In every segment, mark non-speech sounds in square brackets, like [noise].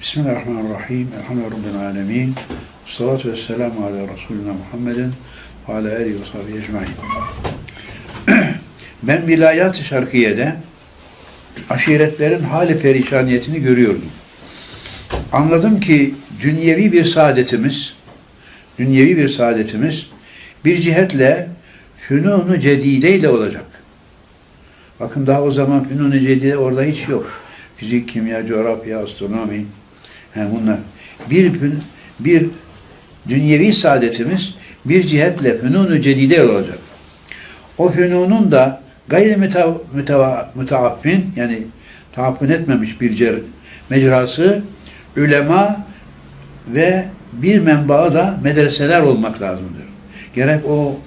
Bismillahirrahmanirrahim. Elhamdülillahi Rabbil alemin. Salatu ve selamu ala Resulina Muhammedin ve ala alihi ve sahbihi ecmain. [clears throat] Ben vilayat-ı şarkiyede aşiretlerin hali perişaniyetini görüyordum. Anladım ki dünyevi bir saadetimiz, dünyevi bir saadetimiz bir cihetle fünunu cedideyle olacak. Bakın daha o zaman fünunu cedide orada hiç yok. Fizik, kimya, coğrafya, astronomi, yani bunlar. Bir, bir dünyevi saadetimiz bir cihetle fünunu cedide olacak. O fünunun da gayri müteaffin yani taaffün etmemiş bir cer, mecrası ülema ve bir menbaı da medreseler olmak lazımdır. Gerek o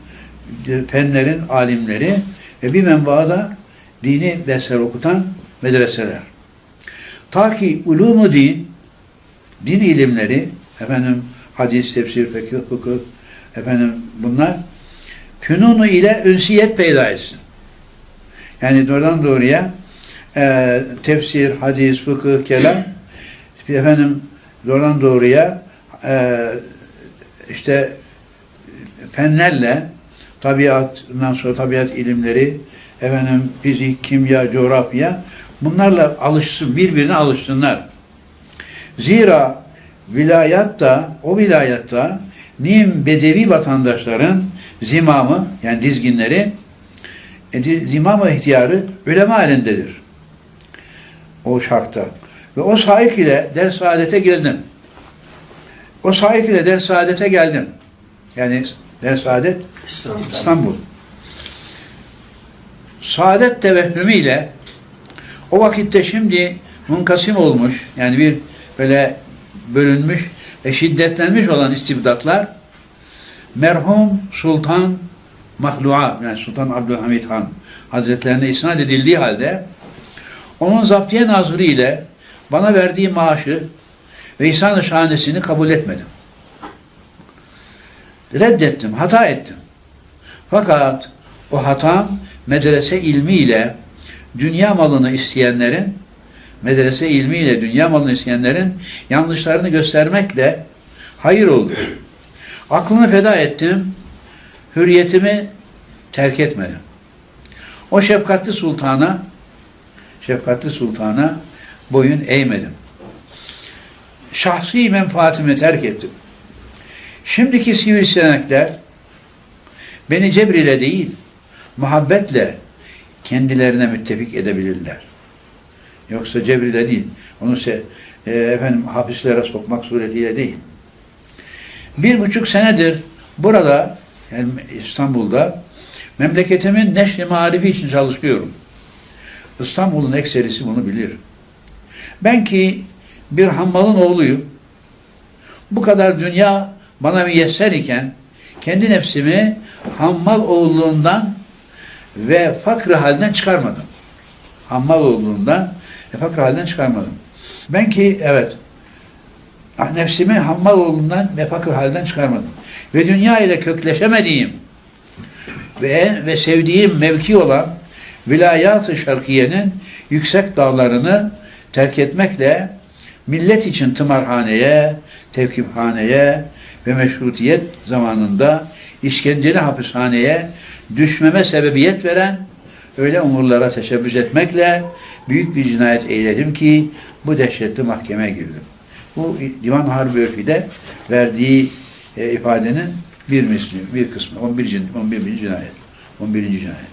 e, fenlerin alimleri ve bir menbaı da dini dersler okutan medreseler. Ta ki ulumu din, din ilimleri, efendim hadis, tefsir, fekih, fıkıh, efendim bunlar fünunu ile ünsiyet peyda etsin. Yani doğrudan doğruya e, tefsir, hadis, fıkıh, kelam efendim doğrudan doğruya e, işte fenlerle tabiatından sonra tabiat ilimleri efendim fizik, kimya, coğrafya bunlarla alışsın, birbirine alışsınlar. Zira vilayatta, o vilayatta nim bedevi vatandaşların zimamı yani dizginleri e, zimamı ihtiyarı ülema elindedir. O şartta. Ve o sahik ile ders saadete girdim. O sahik ile ders saadete geldim. Yani ders saadet İstanbul. Saadet tevehhümüyle o vakitte şimdi munkasım olmuş yani bir böyle bölünmüş ve şiddetlenmiş olan istibdatlar merhum Sultan Mahlua yani Sultan Abdülhamid Han Hazretlerine isnat edildiği halde onun zaptiye nazırı ile bana verdiği maaşı ve ihsan-ı şahanesini kabul etmedim. Reddettim, hata ettim. Fakat o hatam medrese ilmiyle dünya malını isteyenlerin medrese ilmiyle dünya malını isteyenlerin yanlışlarını göstermekle hayır oldu. Aklımı feda ettim, hürriyetimi terk etmedim. O şefkatli sultana şefkatli sultana boyun eğmedim. Şahsi menfaatimi terk ettim. Şimdiki sivrisinekler beni cebriyle değil, muhabbetle kendilerine müttefik edebilirler. Yoksa cebriyle değil. Onu se, e, efendim hapislere sokmak suretiyle değil. Bir buçuk senedir burada yani İstanbul'da memleketimin neşri marifi için çalışıyorum. İstanbul'un ekserisi bunu bilir. Ben ki bir hammalın oğluyum. Bu kadar dünya bana müyesser iken kendi nefsimi hammal oğulluğundan ve fakr halden çıkarmadım. Hammal oğulluğundan fakr halden çıkarmadım. Ben ki evet ah, nefsimi hammal oğlundan ve fakr halden çıkarmadım. Ve dünya ile kökleşemediğim ve, ve sevdiğim mevki olan vilayat-ı şarkiyenin yüksek dağlarını terk etmekle millet için tımarhaneye, tevkifhaneye ve meşrutiyet zamanında işkenceli hapishaneye düşmeme sebebiyet veren öyle umurlara teşebbüs etmekle büyük bir cinayet eyledim ki bu dehşetli mahkemeye girdim. Bu Divan Harbi Örfi'de verdiği e, ifadenin bir misli, bir kısmı, 11. 11. cinayet. 11. cinayet.